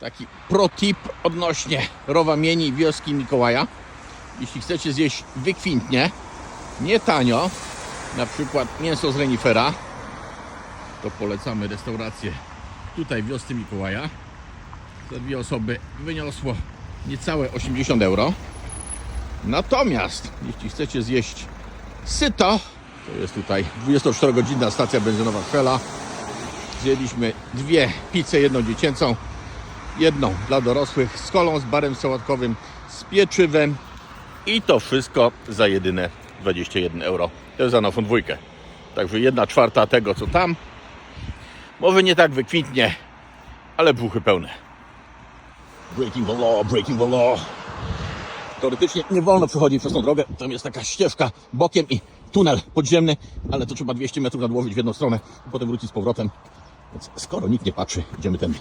taki pro tip odnośnie Rowamieni wioski Mikołaja. Jeśli chcecie zjeść wykwintnie, nie tanio, na przykład mięso z renifera, to polecamy restaurację tutaj w wiosce Mikołaja. Za dwie osoby wyniosło niecałe 80 euro. Natomiast jeśli chcecie zjeść syto, to jest tutaj 24-godzinna stacja benzynowa Fela. Zjedliśmy dwie pizze, jedną dziecięcą, jedną dla dorosłych z kolą, z barem sałatkowym, z pieczywem i to wszystko za jedyne 21 euro. To jest za naszą dwójkę. Także jedna czwarta tego co tam. Może nie tak wykwintnie, ale brzuchy pełne. Breaking the law, breaking the law. Teoretycznie nie wolno przechodzić przez tą drogę. Tam jest taka ścieżka bokiem i tunel podziemny, ale to trzeba 200 metrów nadłożyć w jedną stronę i potem wrócić z powrotem. Więc skoro nikt nie patrzy, idziemy tędy.